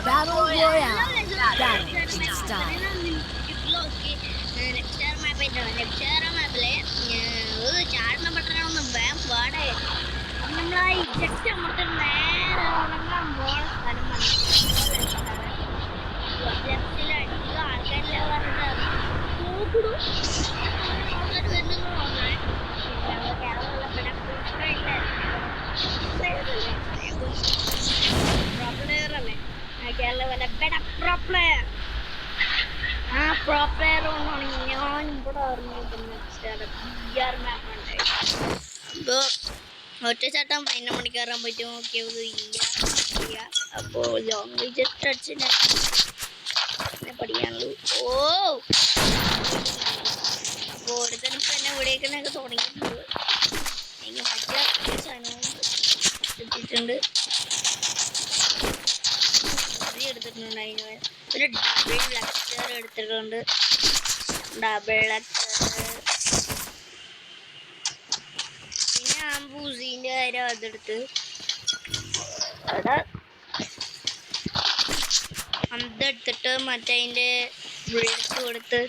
Battle Royale. Battle പാടേ നമ്മളാ eject അമർത്തിട്ട് നേരെ ഉണങ്ങാൻ പോണ സ്ഥലം പ്ലെയർ ആ പ്രോ പ്ലെയർ കൊണ്ടാണ് ഞാൻ ഇവിടെ അറിഞ്ഞിട്ടുണ്ട് ഒറ്റച്ചാട്ടം പതിനൊന്ന് കയറാൻ പറ്റും നോക്കിയത് ഇല്ല അപ്പോൾ ലോങ് ജസ്റ്റ് അടിച്ചില്ലേ പഠിക്കാനുള്ളൂ. ഓ! ഒരുത്തനും ഇപ്പം എന്നെ വിളിക്കുന്നൊക്കെ തുടങ്ങിയിട്ടുണ്ട്. എനിക്ക് മറ്റേ സാധനങ്ങൾ എത്തിയിട്ടുണ്ട് ഇത് എടുത്തിട്ടുണ്ട് അതിന് ഡബിൾ ലെക്ചർ എടുത്തിട്ടുണ്ട്. Double lecture. പിന്നെ ആംബൂസിന്റെ കാര്യം അതെടുത്ത്. അവിടെ അതെടുത്തിട്ട് മറ്റേ അതിന്റെ ബുള്ളറ്റ് കൊടുത്ത്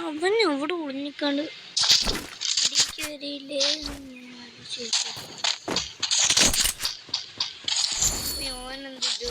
അവൻ അവിടെ ഒളിഞ്ഞിക്കാണ്ട് അടിക്ക് വരില്ലേ ഞാൻ ഓൻ എന്തിട്ടു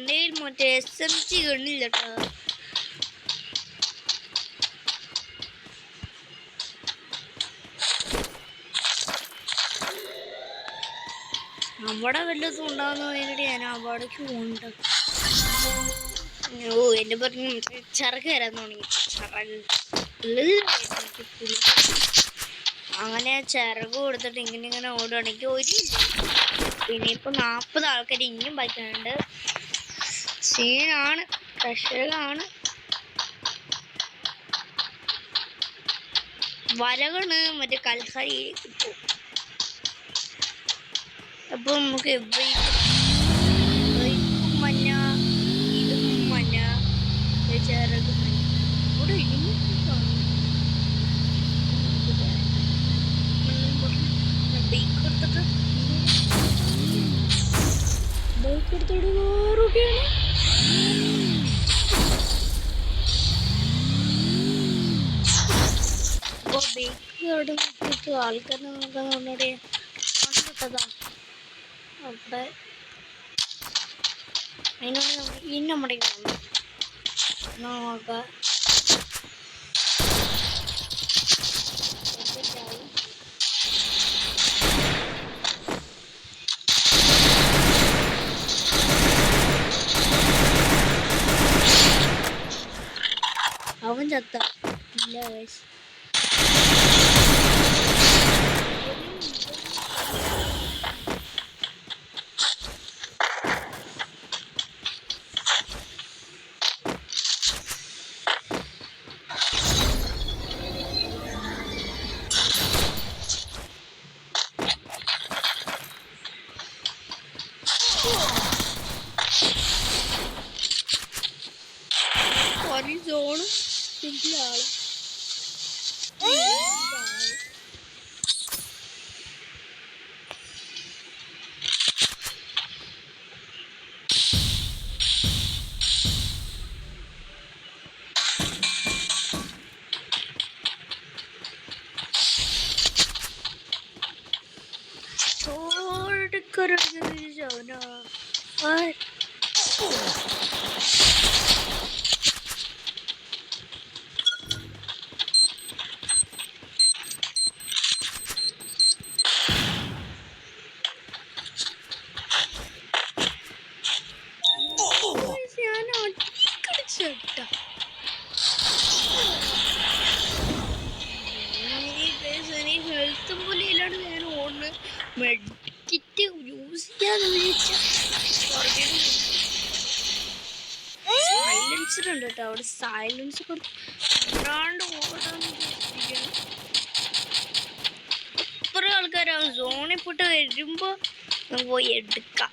കയ്യിൽ മറ്റേ എസ് എം ജി ഗണ്ണില്ല കേട്ടോ നമ്മുടെ വല്ലതും ഉണ്ടാകുന്ന വേണ്ടി ഞാൻ അവിടേക്ക് പോകുന്നുണ്ട് ഓ എന്റെ പറഞ്ഞു ചിറക് വരാൻ തുടങ്ങി ചിറക്. അങ്ങനെ ചിറക് കൊടുത്തിട്ട് ഇങ്ങനെ ഇങ്ങനെ ഓടുകയാണെങ്കിൽ ഒരു പിന്നെ ഇപ്പൊ നാപ്പത് ആൾക്കാർ ഇനിയും ബാക്കിയുണ്ട് സീനാണ് പ്രഷറാണ്. വരകൾ മറ്റേ കൽഹരി കിട്ടും അപ്പൊ നമുക്ക് ബ്രേക്ക് ബ്രേക്കും മഞ്ഞ ഇതും മഞ്ഞ ചിറകും മഞ്ഞ. ഇവിടെ ബ്രേക്ക് വേറൊക്കെയാണ്. അപ്പോൾ ബൈക്ക് അവിടെ നിർത്തിയിട്ട് ആൾക്കാരെ നോക്കാൻ പറഞ്ഞോടെ കിട്ടതാ അവിടെ. അതിനോട് ഈ നമ്മുടെ നോക്കാം. അവൻ ചത്ത ഇല്ല guys. ഒരു സോണും പിന്നെ ആൾ ചോടക്കൊരു ആ ഞാൻ ഒറ്റക്കടിച്ചേട്ടാ ഹെൽത്തും ഇല്ലാണ്ട് ഞാൻ സൈലൻസർ ഉണ്ട് കേട്ടോ. ആ സോണിൽ പോയിട്ട് വരുമ്പോ നമുക്ക് പോയി എടുക്കാം.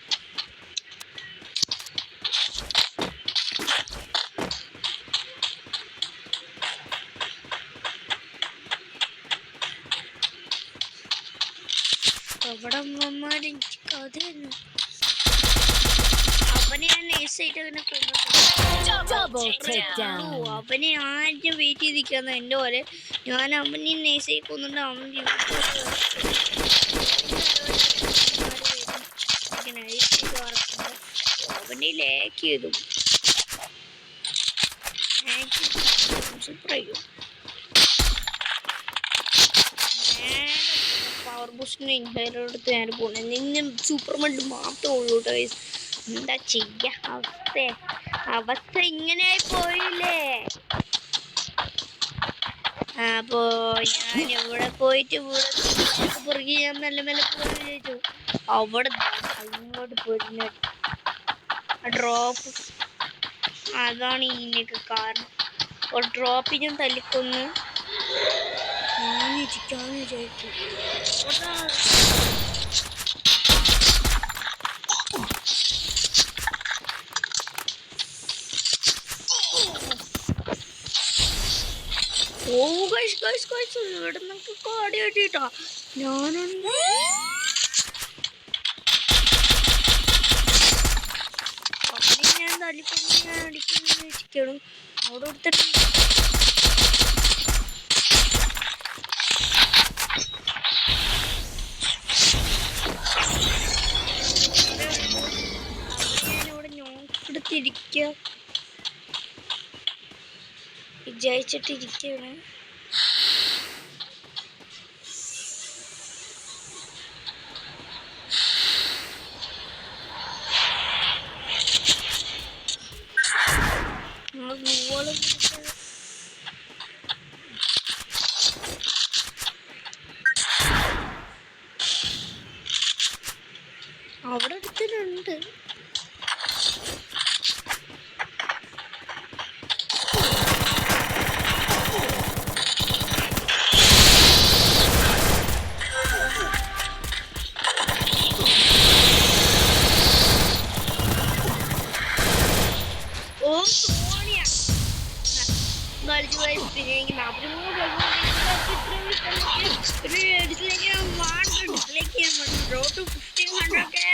അവിടെ അമ്മമാര് എനിക്ക് കഥ തന്നു അവനെ ഞാൻ നൈസായിട്ട് അവനെ കൊന്നിട്ടുണ്ട്. അവനെ ആദ്യം വെയിറ്റ് ചെയ്തിരിക്കുന്ന എന്റെ പോലെ ഞാൻ അവനെ നൈസായി കൊന്നിട്ട് അവൻ അവനെ ലേക്ക് ചെയ്തു. സൂപ്പർ ആയിരുന്നു പവർ ബൂസ്റ്റിന് ഇൻഹൈലർ ഞാൻ പോകുന്നത് നിന്നും സൂപ്പർ മഡ് മാത്രമേ ഉള്ളൂ കേട്ടോ. എന്താ ചെയ്യ? അവസ്ഥ. അവസ്ഥ ഇങ്ങനെ പോയില്ലേ? അപ്പോ ഞാൻ ഇവിടെ പോയിട്ട് ഇവിടെ പുറകെ ഞാൻ മെല്ലെ മെല്ലെ പോയി അവിടെ അങ്ങോട്ട് പോയിട്ട് ഡ്രോപ്പ് അതാണ് ഇതിനൊക്കെ കാരണം. ഡ്രോപ്പിനും തല്ലിക്കൊന്ന്. വിചാരിച്ചു അതാ ഓ ഗൈസ് ഗൈസ് ഗൈസ് ഇവിടെ നമുക്ക് കോടി കിട്ടിട്ടോ ഞാനുണ്ട് ഞാൻ തല്ലിക്കൊണ്ട് ഞാൻ അടിക്കുന്നു വെച്ചിരിക്കണം അവിടെ കൊടുത്തിട്ടുണ്ട് നോക്കെടുത്തിരിക്കുക വിചാരിച്ചിട്ടിരിക്കുകയാണ് നമ്മൾ നൂൽ ഓ സോണിയ പോയി പിന്നെ എനിക്ക് ഒരു മൂന്ന് പിന്നെ ഡിസ്ലേക്ക് വൺ വാണ്ട് ഡിസ്ലേക്ക് ചെയ്യാൻ റോഡ് ഫിഫ്റ്റീൻ ഹൺഡ്രഡ് ഒക്കെ